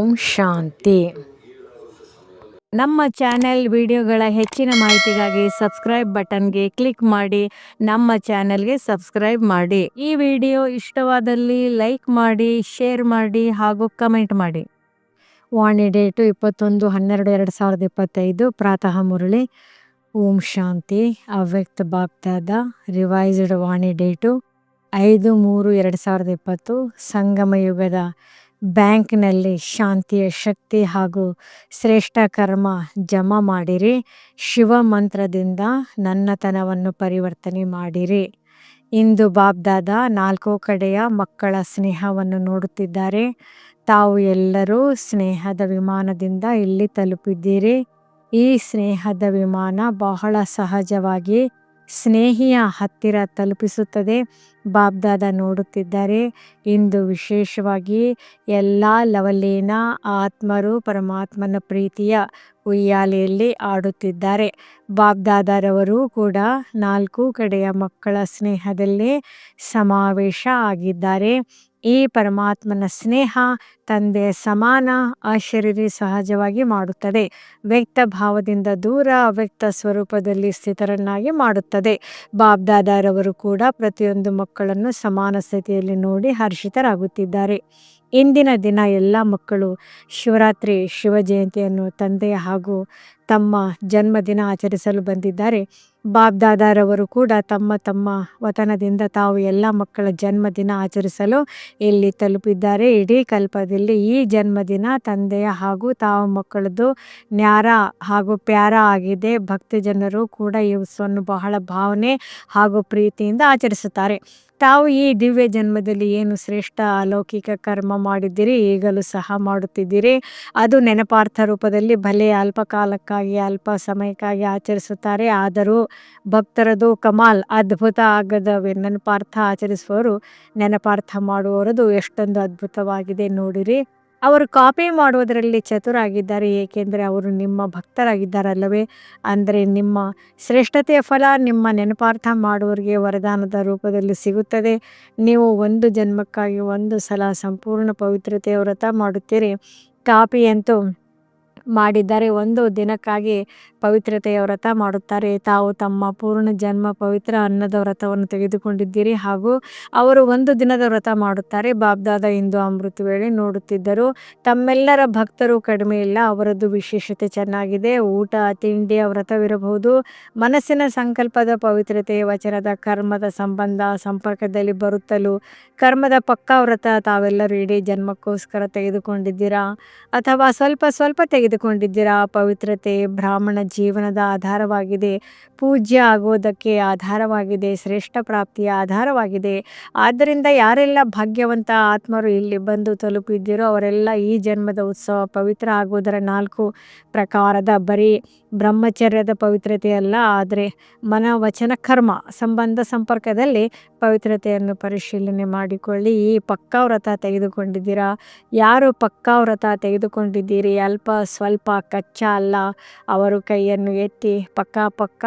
ಓಂ ಶಾಂತಿ. ನಮ್ಮ ಚಾನೆಲ್ ವಿಡಿಯೋಗಳ ಹೆಚ್ಚಿನ ಮಾಹಿತಿಗಾಗಿ ಸಬ್ಸ್ಕ್ರೈಬ್ ಬಟನ್ಗೆ ಕ್ಲಿಕ್ ಮಾಡಿ, ನಮ್ಮ ಚಾನೆಲ್ಗೆ ಸಬ್ಸ್ಕ್ರೈಬ್ ಮಾಡಿ. ಈ ವಿಡಿಯೋ ಇಷ್ಟವಾದಲ್ಲಿ ಲೈಕ್ ಮಾಡಿ, ಶೇರ್ ಮಾಡಿ ಹಾಗೂ ಕಮೆಂಟ್ ಮಾಡಿ. ವಾಣಿ ಡೇಟು ಇಪ್ಪತ್ತೊಂದು ಹನ್ನೆರಡು ಎರಡು ಸಾವಿರದ ಇಪ್ಪತ್ತೈದು, ಪ್ರಾತಃ ಮುರಳಿ. ಓಂ ಶಾಂತಿ, ಅವ್ಯಕ್ತ ಬಾಪ್ತಾದ ರಿವೈಸ್ಡ್ ವಾಣಿ ಡೇಟು, ಐದು ಮೂರು ಎರಡು ಸಾವಿರದ ಇಪ್ಪತ್ತು, ಸಂಗಮ ಯುಗದ ಬ್ಯಾಂಕ್ನಲ್ಲಿ ಶಾಂತಿಯ ಶಕ್ತಿ ಹಾಗೂ ಶ್ರೇಷ್ಠ ಕರ್ಮ ಜಮಾ ಮಾಡಿರಿ. ಶಿವ ಮಂತ್ರದಿಂದ ನನ್ನತನವನ್ನು ಪರಿವರ್ತನೆ ಮಾಡಿರಿ. ಇಂದು ಬಾಬ್ದಾದ ನಾಲ್ಕು ಕಡೆಯ ಮಕ್ಕಳ ಸ್ನೇಹವನ್ನು ನೋಡುತ್ತಿದ್ದಾರೆ. ತಾವು ಎಲ್ಲರೂ ಸ್ನೇಹದ ವಿಮಾನದಿಂದ ಇಲ್ಲಿ ತಲುಪಿದ್ದೀರಿ. ಈ ಸ್ನೇಹದ ವಿಮಾನ ಬಹಳ ಸಹಜವಾಗಿ ಸ್ನೇಹಿಯ ಹತ್ತಿರ ತಲುಪಿಸುತ್ತದೆ. ಬಾಬ್ದಾದ ನೋಡುತ್ತಿದ್ದಾರೆ. ಇಂದು ವಿಶೇಷವಾಗಿ ಎಲ್ಲ ಲವಲೇನ ಆತ್ಮರು ಪರಮಾತ್ಮನ ಪ್ರೀತಿಯ ಉಯ್ಯಾಲೆಯಲ್ಲಿ ಆಡುತ್ತಿದ್ದಾರೆ. ಬಾಬ್ದಾದರವರು ಕೂಡ ನಾಲ್ಕು ಕಡೆಯ ಮಕ್ಕಳ ಸ್ನೇಹದಲ್ಲೇ ಸಮಾವೇಶ ಆಗಿದ್ದಾರೆ. ಈ ಪರಮಾತ್ಮನ ಸ್ನೇಹ ತಂದೆ ಸಮಾನ ಅಶರೀರಿ ಸಹಜವಾಗಿ ಮಾಡುತ್ತದೆ. ವ್ಯಕ್ತ ಭಾವದಿಂದ ದೂರ, ಅವ್ಯಕ್ತ ಸ್ವರೂಪದಲ್ಲಿ ಸ್ಥಿತರನ್ನಾಗಿ ಮಾಡುತ್ತದೆ. ಬಾಬ್ದಾದಾರವರು ಕೂಡ ಪ್ರತಿಯೊಂದು ಮಕ್ಕಳನ್ನು ಸಮಾನ ಸ್ಥಿತಿಯಲ್ಲಿ ನೋಡಿ ಹರ್ಷಿತರಾಗುತ್ತಿದ್ದಾರೆ. ಇಂದಿನ ದಿನ ಎಲ್ಲ ಮಕ್ಕಳು ಶಿವರಾತ್ರಿ ಶಿವ ಜಯಂತಿಯನ್ನು ತಂದೆ ಹಾಗೂ ತಮ್ಮ ಜನ್ಮದಿನ ಆಚರಿಸಲು ಬಂದಿದ್ದಾರೆ. ಬಾಬ್ದಾದಾರವರು ಕೂಡ ತಮ್ಮ ತಮ್ಮ ವತನದಿಂದ ತಾವು ಎಲ್ಲ ಮಕ್ಕಳ ಜನ್ಮದಿನ ಆಚರಿಸಲು ಇಲ್ಲಿ ತಲುಪಿದ್ದಾರೆ. ಇಡೀ ಕಲ್ಪದಲ್ಲಿ ಈ ಜನ್ಮದಿನ ತಂದೆಯ ಹಾಗೂ ತಾವು ಮಕ್ಕಳದ್ದು ನ್ಯಾರ ಹಾಗೂ ಪ್ಯಾರ ಆಗಿದೆ. ಭಕ್ತ ಜನರು ಕೂಡ ಈ ಉತ್ಸವವನ್ನು ಬಹಳ ಭಾವನೆ ಹಾಗೂ ಪ್ರೀತಿಯಿಂದ ಆಚರಿಸುತ್ತಾರೆ. ತಾವು ಈ ದಿವ್ಯ ಜನ್ಮದಲ್ಲಿ ಏನು ಶ್ರೇಷ್ಠ ಅಲೌಕಿಕ ಕರ್ಮ ಮಾಡಿದ್ದೀರಿ, ಈಗಲೂ ಸಹ ಮಾಡುತ್ತಿದ್ದೀರಿ? ಅದು ನೆನಪಾರ್ಥ ರೂಪದಲ್ಲಿ ಭಲೆ ಅಲ್ಪಕಾಲಕ್ಕಾಗಿ ಅಲ್ಪ ಸಮಯಕ್ಕಾಗಿ ಆಚರಿಸುತ್ತಾರೆ. ಆದರೂ ಭಕ್ತರದು ಕಮಾಲ್ ಅದ್ಭುತ ಆಗದ ನೆನಪಾರ್ಥ ಆಚರಿಸುವವರು ನೆನಪಾರ್ಥ ಮಾಡುವವರದು ಎಷ್ಟೊಂದು ಅದ್ಭುತವಾಗಿದೆ ನೋಡಿರಿ. ಅವರು ಕಾಪಿ ಮಾಡುವುದರಲ್ಲಿ ಚತುರಾಗಿದ್ದಾರೆ, ಏಕೆಂದರೆ ಅವರು ನಿಮ್ಮ ಭಕ್ತರಾಗಿದ್ದಾರಲ್ಲವೇ. ಅಂದರೆ ನಿಮ್ಮ ಶ್ರೇಷ್ಠತೆಯ ಫಲ ನಿಮ್ಮ ನೆನಪಾರ್ಥ ಮಾಡುವವರಿಗೆ ವರದಾನದ ರೂಪದಲ್ಲಿ ಸಿಗುತ್ತದೆ. ನೀವು ಒಂದು ಜನ್ಮಕ್ಕಾಗಿ ಒಂದು ಸಲ ಸಂಪೂರ್ಣ ಪವಿತ್ರತೆಯ ವ್ರತ ಮಾಡುತ್ತೀರಿ. ಕಾಪಿಯಂತೂ ಮಾಡಿದ್ದಾರೆ. ಒಂದು ದಿನಕ್ಕಾಗಿ ಪವಿತ್ರತೆಯ ವ್ರತ ಮಾಡುತ್ತಾರೆ. ತಾವು ತಮ್ಮ ಪೂರ್ಣ ಜನ್ಮ ಪವಿತ್ರ ಅನ್ನದ ವ್ರತವನ್ನು ತೆಗೆದುಕೊಂಡಿದ್ದೀರಿ ಹಾಗೂ ಅವರು ಒಂದು ದಿನದ ವ್ರತ ಮಾಡುತ್ತಾರೆ. ಬಾಬ್ದಾದ ಇಂದು ಅಮೃತ ವೇಳೆ ನೋಡುತ್ತಿದ್ದರು. ತಮ್ಮೆಲ್ಲರ ಭಕ್ತರು ಕಡಿಮೆ ಇಲ್ಲ. ಅವರದ್ದು ವಿಶೇಷತೆ ಚೆನ್ನಾಗಿದೆ. ಊಟ, ತಿಂಡಿಯ ವ್ರತವಿರಬಹುದು. ಮನಸ್ಸಿನ ಸಂಕಲ್ಪದ ಪವಿತ್ರತೆಯ ವಚನದ ಕರ್ಮದ ಸಂಬಂಧ, ಸಂಪರ್ಕದಲ್ಲಿ ಬರುತ್ತಲೂ ಕರ್ಮದ ಪಕ್ಕಾ ವ್ರತ ತಾವೆಲ್ಲರೂ ಇಡೀ ಜನ್ಮಕ್ಕೋಸ್ಕರ ತೆಗೆದುಕೊಂಡಿದ್ದೀರಾ? ಅಥವಾ ಸ್ವಲ್ಪ ಸ್ವಲ್ಪ ತೆಗೆದುಕೊಂಡಿದ್ದೀರಾ ಪವಿತ್ರತೆ ಬ್ರಾಹ್ಮಣ ಜೀವನದ ಆಧಾರವಾಗಿದೆ. ಪೂಜ್ಯ ಆಗೋದಕ್ಕೆ ಆಧಾರವಾಗಿದೆ. ಶ್ರೇಷ್ಠ ಪ್ರಾಪ್ತಿಯ ಆಧಾರವಾಗಿದೆ. ಆದ್ದರಿಂದ ಯಾರೆಲ್ಲ ಭಾಗ್ಯವಂತ ಆತ್ಮರು ಇಲ್ಲಿ ಬಂದು ತಲುಪಿದ್ದೀರೋ ಅವರೆಲ್ಲ ಈ ಜನ್ಮದ ಉತ್ಸವ ಪವಿತ್ರ ಆಗೋದರ ನಾಲ್ಕು ಪ್ರಕಾರದ ಬರೀ ಬ್ರಹ್ಮಚರ್ಯದ ಪವಿತ್ರತೆಯಲ್ಲ ಆದರೆ ಮನ ವಚನ ಕರ್ಮ, ಸಂಬಂಧ ಸಂಪರ್ಕದಲ್ಲಿ ಪವಿತ್ರತೆಯನ್ನು ಪರಿಶೀಲನೆ ಮಾಡಿಕೊಳ್ಳಿ. ಈ ಪಕ್ಕಾ ವ್ರತ ತೆಗೆದುಕೊಂಡಿದ್ದೀರಾ? ಯಾರು ಪಕ್ಕಾ ವ್ರತ ತೆಗೆದುಕೊಂಡಿದ್ದೀರಿ? ಅಲ್ಪ, ಸ್ವಲ್ಪ ಕಚ್ಚಾ ಅಲ್ಲ, ಅವರು ಕೈಯನ್ನು ಎತ್ತಿ ಪಕ್ಕ ಪಕ್ಕ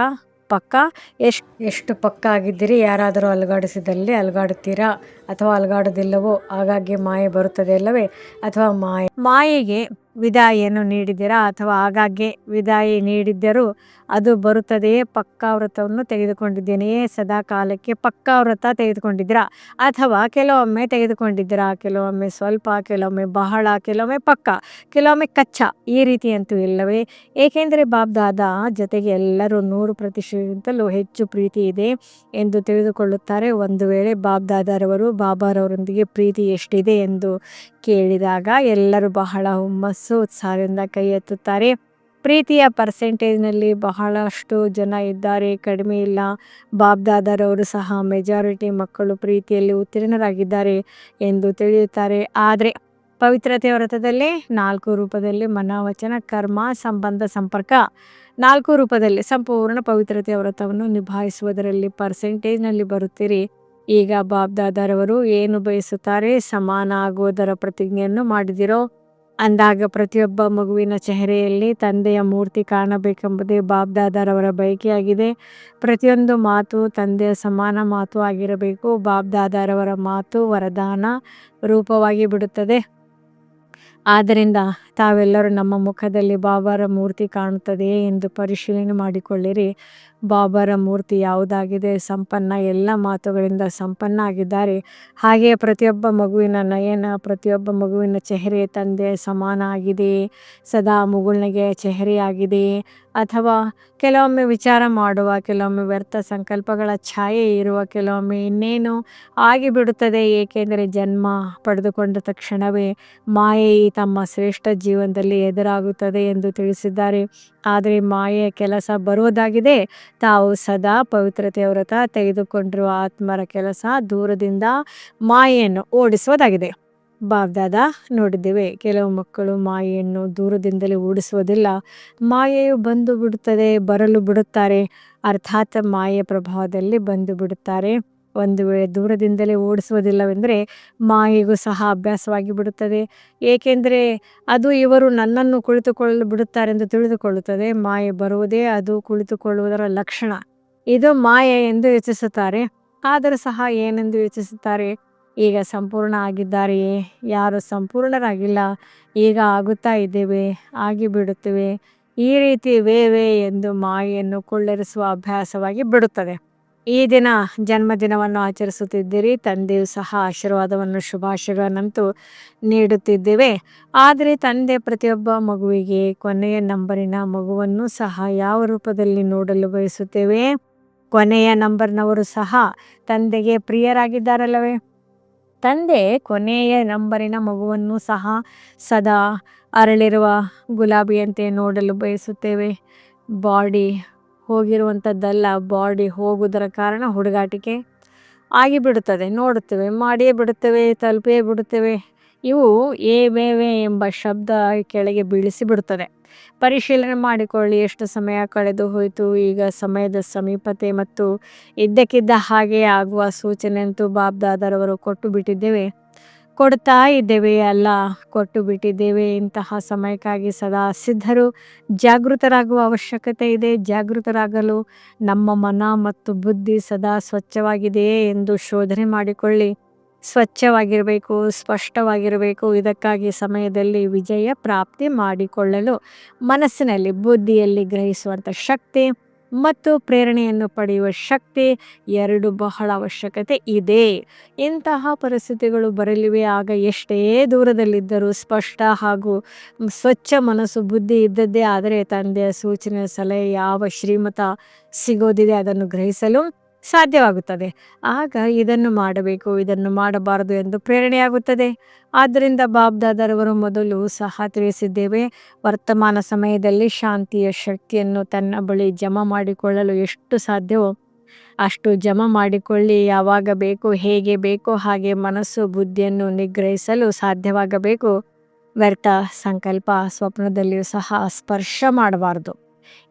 ಪಕ್ಕ ಎಷ್ಟು ಎಷ್ಟು ಪಕ್ಕ ಆಗಿದ್ದೀರಿ? ಯಾರಾದರೂ ಅಲುಗಾಡಿಸಿದಲ್ಲಿ ಅಲುಗಾಡುತ್ತೀರಾ? ಅಥವಾ ಅಲುಗಾಡೋದಿಲ್ಲವೋ? ಆಗಾಗ್ಗೆ ಮಾಯೆ ಬರುತ್ತದೆ ಅಲ್ಲವೇ? ಅಥವಾ ಮಾಯೆ, ಮಾಯೆಗೆ ವಿದಾಯಿಯನ್ನು ನೀಡಿದ್ದೀರಾ? ಅಥವಾ ಆಗಾಗ್ಗೆ ವಿದಾಯಿ ನೀಡಿದ್ದರೂ ಅದು ಬರುತ್ತದೆಯೇ? ಪಕ್ಕಾ ವ್ರತವನ್ನು ತೆಗೆದುಕೊಂಡಿದ್ದೇನೆಯೇ? ಸದಾ ಕಾಲಕ್ಕೆ ಪಕ್ಕಾ ವ್ರತ ತೆಗೆದುಕೊಂಡಿದ್ದೀರಾ? ಅಥವಾ ಕೆಲವೊಮ್ಮೆ ತೆಗೆದುಕೊಂಡಿದ್ದೀರಾ? ಕೆಲವೊಮ್ಮೆ ಸ್ವಲ್ಪ, ಕೆಲವೊಮ್ಮೆ ಬಹಳ, ಕೆಲವೊಮ್ಮೆ ಪಕ್ಕ, ಕೆಲವೊಮ್ಮೆ ಕಚ್ಚಾ, ಈ ರೀತಿಯಂತೂ ಇಲ್ಲವೇ? ಏಕೆಂದರೆ ಬಾಬ್ದಾದ ಜೊತೆಗೆ ಎಲ್ಲರೂ ನೂರು ಪ್ರತಿಶತಕ್ಕಿಂತಲೂ ಹೆಚ್ಚು ಪ್ರೀತಿ ಇದೆ ಎಂದು ತಿಳಿದುಕೊಳ್ಳುತ್ತಾರೆ. ಒಂದು ವೇಳೆ ಬಾಬ್ದಾದರವರು ಬಾಬಾರವರೊಂದಿಗೆ ಪ್ರೀತಿ ಎಷ್ಟಿದೆ ಎಂದು ಕೇಳಿದಾಗ ಎಲ್ಲರೂ ಬಹಳ ಹುಮ್ಮಸ್ಸು, ಉತ್ಸಾಹದಿಂದ ಕೈ ಎತ್ತುತ್ತಾರೆ. ಪ್ರೀತಿಯ ಪರ್ಸೆಂಟೇಜ್ನಲ್ಲಿ ಬಹಳಷ್ಟು ಜನ ಇದ್ದಾರೆ, ಕಡಿಮೆ ಇಲ್ಲ. ಬಾಬ್ದಾದರವರು ಸಹ ಮೆಜಾರಿಟಿ ಮಕ್ಕಳು ಪ್ರೀತಿಯಲ್ಲಿ ಉತ್ತೀರ್ಣರಾಗಿದ್ದಾರೆ ಎಂದು ತಿಳಿಯುತ್ತಾರೆ. ಆದರೆ ಪವಿತ್ರತೆ ವ್ರತದಲ್ಲಿ ನಾಲ್ಕು ರೂಪದಲ್ಲಿ ಮನವಚನ, ಕರ್ಮ, ಸಂಬಂಧ ಸಂಪರ್ಕ, ನಾಲ್ಕು ರೂಪದಲ್ಲಿ ಸಂಪೂರ್ಣ ಪವಿತ್ರತೆ ವ್ರತವನ್ನು ನಿಭಾಯಿಸುವುದರಲ್ಲಿ ಪರ್ಸೆಂಟೇಜ್ನಲ್ಲಿ ಬರುತ್ತೀರಿ. ಈಗ ಬಾಬ್ದಾದರವರು ಏನು ಬಯಸುತ್ತಾರೆ? ಸಮಾನ ಆಗುವುದರ ಪ್ರತಿಜ್ಞೆಯನ್ನು ಮಾಡಿದಿರೋ ಅಂದಾಗ ಪ್ರತಿಯೊಬ್ಬ ಮಗುವಿನ ಚೆಹರೆಯಲ್ಲಿ ತಂದೆಯ ಮೂರ್ತಿ ಕಾಣಬೇಕೆಂಬುದೇ ಬಾಬ್ದಾದರವರ ಬಯಕೆಯಾಗಿದೆ. ಪ್ರತಿಯೊಂದು ಮಾತು ತಂದೆಯ ಸಮಾನ ಮಾತು ಆಗಿರಬೇಕು. ಬಾಬ್ದಾದರವರ ಮಾತು ವರದಾನ ರೂಪವಾಗಿ ಬಿಡುತ್ತದೆ. ಆದ್ದರಿಂದ ತಾವೆಲ್ಲರೂ ನಮ್ಮ ಮುಖದಲ್ಲಿ ಬಾಬಾರ ಮೂರ್ತಿ ಕಾಣುತ್ತದೆಯೇ ಎಂದು ಪರಿಶೀಲನೆ ಮಾಡಿಕೊಳ್ಳಿರಿ. ಬಾಬಾರ ಮೂರ್ತಿ ಯಾವುದಾಗಿದೆ, ಸಂಪನ್ನ ಎಲ್ಲ ಮಾತುಗಳಿಂದ ಸಂಪನ್ನ ಆಗಿದ್ದಾರೆ. ಹಾಗೆಯೇ ಪ್ರತಿಯೊಬ್ಬ ಮಗುವಿನ ನಯನ, ಪ್ರತಿಯೊಬ್ಬ ಮಗುವಿನ ಚೆಹರೆ ತಂದೆ ಸಮಾನ ಆಗಿದೆ. ಸದಾ ಮುಗುಳ್ನಗೆ ಚೆಹರೆಯಾಗಿದೆ. ಅಥವಾ ಕೆಲವೊಮ್ಮೆ ವಿಚಾರ ಮಾಡುವ, ಕೆಲವೊಮ್ಮೆ ವ್ಯರ್ಥ ಸಂಕಲ್ಪಗಳ ಛಾಯೆ ಇರುವ, ಕೆಲವೊಮ್ಮೆ ಇನ್ನೇನು ಆಗಿಬಿಡುತ್ತದೆ, ಏಕೆಂದರೆ ಜನ್ಮ ಪಡೆದುಕೊಂಡ ತಕ್ಷಣವೇ ಮಾಯೆ ತಮ್ಮ ಶ್ರೇಷ್ಠ ಜೀವನದಲ್ಲಿ ಎದುರಾಗುತ್ತದೆ ಎಂದು ತಿಳಿಸಿದ್ದಾರೆ. ಆದರೆ ಮಾಯೆಯ ಕೆಲಸ ಬರುವುದಾಗಿದೆ. ತಾವು ಸದಾ ಪವಿತ್ರತೆಯ ವ್ರತ ತೆಗೆದುಕೊಂಡಿರುವ ಆತ್ಮರ ಕೆಲಸ ದೂರದಿಂದ ಮಾಯೆಯನ್ನು ಓಡಿಸುವುದಾಗಿದೆ. ಬಾಬ್ದಾದ ನೋಡಿದ್ದೇವೆ. ಕೆಲವು ಮಕ್ಕಳು ಮಾಯೆಯನ್ನು ದೂರದಿಂದಲೇ ಓಡಿಸುವುದಿಲ್ಲ. ಮಾಯೆಯು ಬಂದು ಬಿಡುತ್ತದೆ, ಬರಲು ಬಿಡುತ್ತಾರೆ. ಅರ್ಥಾತ್ ಮಾಯೆಯ ಪ್ರಭಾವದಲ್ಲಿ ಬಂದು ಬಿಡುತ್ತಾರೆ. ಒಂದು ವೇಳೆ ದೂರದಿಂದಲೇ ಓಡಿಸುವುದಿಲ್ಲವೆಂದರೆ ಮಾಯೆಗೂ ಸಹ ಅಭ್ಯಾಸವಾಗಿ ಬಿಡುತ್ತದೆ. ಏಕೆಂದರೆ ಅದು ಇವರು ನನ್ನನ್ನು ಕುಳಿತುಕೊಳ್ಳಲು ಬಿಡುತ್ತಾರೆ ಎಂದು ತಿಳಿದುಕೊಳ್ಳುತ್ತದೆ. ಮಾಯೆ ಬರುವುದೇ ಅದು ಕುಳಿತುಕೊಳ್ಳುವುದರ ಲಕ್ಷಣ. ಇದು ಮಾಯೆ ಎಂದು ಯೋಚಿಸುತ್ತಾರೆ. ಆದರೂ ಸಹ ಏನೆಂದು ಯೋಚಿಸುತ್ತಾರೆ? ಈಗ ಸಂಪೂರ್ಣ ಆಗಿದ್ದಾರೆಯೇ ಯಾರು ಸಂಪೂರ್ಣರಾಗಿಲ್ಲ. ಈಗ ಆಗುತ್ತಾ ಇದ್ದೇವೆ. ಆಗಿಬಿಡುತ್ತೇವೆ ಈ ರೀತಿ ವೇ ವೇ ಎಂದು ಮಾಯೆಯನ್ನು ಕೊಳ್ಳರಿಸುವ ಅಭ್ಯಾಸವಾಗಿ ಬಿಡುತ್ತದೆ. ಈ ದಿನ ಜನ್ಮದಿನವನ್ನು ಆಚರಿಸುತ್ತಿದ್ದೀರಿ. ತಂದೆಯು ಸಹ ಆಶೀರ್ವಾದವನ್ನು, ಶುಭಾಶಯಗಳನ್ನಂತೂ ನೀಡುತ್ತಿದ್ದೇವೆ. ಆದರೆ ತಂದೆ ಪ್ರತಿಯೊಬ್ಬ ಮಗುವಿಗೆ ಕೊನೆಯ ನಂಬರಿನ ಮಗುವನ್ನು ಸಹ ಯಾವ ರೂಪದಲ್ಲಿ ನೋಡಲು ಬಯಸುತ್ತೇವೆ? ಕೊನೆಯ ನಂಬರ್ನವರು ಸಹ ತಂದೆಗೆ ಪ್ರಿಯರಾಗಿದ್ದಾರಲ್ಲವೇ? ತಂದೆ ಕೊನೆಯ ನಂಬರಿನ ಮಗುವನ್ನು ಸಹ ಸದಾ ಅರಳಿರುವ ಗುಲಾಬಿಯಂತೆ ನೋಡಲು ಬಯಸುತ್ತೇವೆ. ಬಾಡಿ ಹೋಗಿರುವಂಥದ್ದಲ್ಲ ಬಾಡಿ ಹೋಗುವುದರ ಕಾರಣ ಹುಡುಗಾಟಿಕೆ ಆಗಿಬಿಡುತ್ತದೆ. ನೋಡುತ್ತೇವೆ, ಮಾಡಿಯೇ ಬಿಡುತ್ತೇವೆ ತಲುಪೇ ಬಿಡುತ್ತೇವೆ. ಇವು ಏ ವೇ ವೇ ಎಂಬ ಶಬ್ದ ಕೆಳಗೆ ಬೀಳಿಸಿ ಬಿಡುತ್ತದೆ ಪರಿಶೀಲನೆ ಮಾಡಿಕೊಳ್ಳಿ, ಎಷ್ಟು ಸಮಯ ಕಳೆದು ಹೋಯಿತು, ಈಗ ಸಮಯದ ಸಮೀಪತೆ ಮತ್ತು ಇದ್ದಕ್ಕಿದ್ದ ಹಾಗೆ ಆಗುವ ಸೂಚನೆಯಂತೂ ಬಾಬ್ದಾದರವರು ಕೊಟ್ಟು ಬಿಟ್ಟಿದ್ದೇವೆ. ಕೊಡ್ತಾ ಇದ್ದೇವೆ ಅಲ್ಲ, ಕೊಟ್ಟು ಬಿಟ್ಟಿದ್ದೇವೆ. ಇಂತಹ ಸಮಯಕ್ಕಾಗಿ ಸದಾ ಸಿದ್ಧರು. ಜಾಗೃತರಾಗುವ ಅವಶ್ಯಕತೆ ಇದೆ. ಜಾಗೃತರಾಗಲು ನಮ್ಮ ಮನ ಮತ್ತು ಬುದ್ಧಿ ಸದಾ ಸ್ವಚ್ಛವಾಗಿದೆಯೇ ಎಂದು ಶೋಧನೆ ಮಾಡಿಕೊಳ್ಳಿ. ಸ್ವಚ್ಛವಾಗಿರಬೇಕು, ಸ್ಪಷ್ಟವಾಗಿರಬೇಕು, ಇದಕ್ಕಾಗಿ ಸಮಯದಲ್ಲಿ ವಿಜಯ ಪ್ರಾಪ್ತಿ ಮಾಡಿಕೊಳ್ಳಲು ಮನಸ್ಸಿನಲ್ಲಿ ಬುದ್ಧಿಯಲ್ಲಿ ಗ್ರಹಿಸುವಂಥ ಶಕ್ತಿ ಮತ್ತು ಪ್ರೇರಣೆಯನ್ನು ಪಡೆಯುವ ಶಕ್ತಿ ಎರಡು ಬಹಳ ಅವಶ್ಯಕತೆ ಇದೆ. ಇಂತಹ ಪರಿಸ್ಥಿತಿಗಳು ಬರಲಿವೆ, ಆಗ ಎಷ್ಟೇ ದೂರದಲ್ಲಿದ್ದರೂ ಸ್ಪಷ್ಟ ಹಾಗೂ ಸ್ವಚ್ಛ ಮನಸ್ಸು ಬುದ್ಧಿ ಇದ್ದದ್ದೇ, ಆದರೆ ತಂದೆಯ ಸೂಚನೆ, ಸಲಹೆ ಯಾವ ಶ್ರೀಮತ ಸಿಗೋದಿದೆ ಅದನ್ನು ಗ್ರಹಿಸಲು ಸಾಧ್ಯವಾಗುತ್ತದೆ. ಆಗ ಇದನ್ನು ಮಾಡಬೇಕು, ಇದನ್ನು ಮಾಡಬಾರದು ಎಂದು ಪ್ರೇರಣೆಯಾಗುತ್ತದೆ. ಆದ್ದರಿಂದ ಬಾಬ್ದಾದರವರು ಮೊದಲು ಸಹ ತಿಳಿಸಿದ್ದೇವೆ, ವರ್ತಮಾನ ಸಮಯದಲ್ಲಿ ಶಾಂತಿಯ ಶಕ್ತಿಯನ್ನು ತನ್ನ ಬಳಿ ಜಮಾ ಮಾಡಿಕೊಳ್ಳಲು ಎಷ್ಟು ಸಾಧ್ಯವೋ ಅಷ್ಟು ಜಮ ಮಾಡಿಕೊಳ್ಳಿ, ಯಾವಾಗ ಬೇಕು, ಹೇಗೆ ಬೇಕೋ, ಹಾಗೆ ಮನಸ್ಸು ಬುದ್ಧಿಯನ್ನು ನಿಗ್ರಹಿಸಲು ಸಾಧ್ಯವಾಗಬೇಕು. ವ್ಯರ್ಥ ಸಂಕಲ್ಪ, ಸ್ವಪ್ನದಲ್ಲಿಯೂ ಸಹ ಸ್ಪರ್ಶ ಮಾಡಬಾರದು.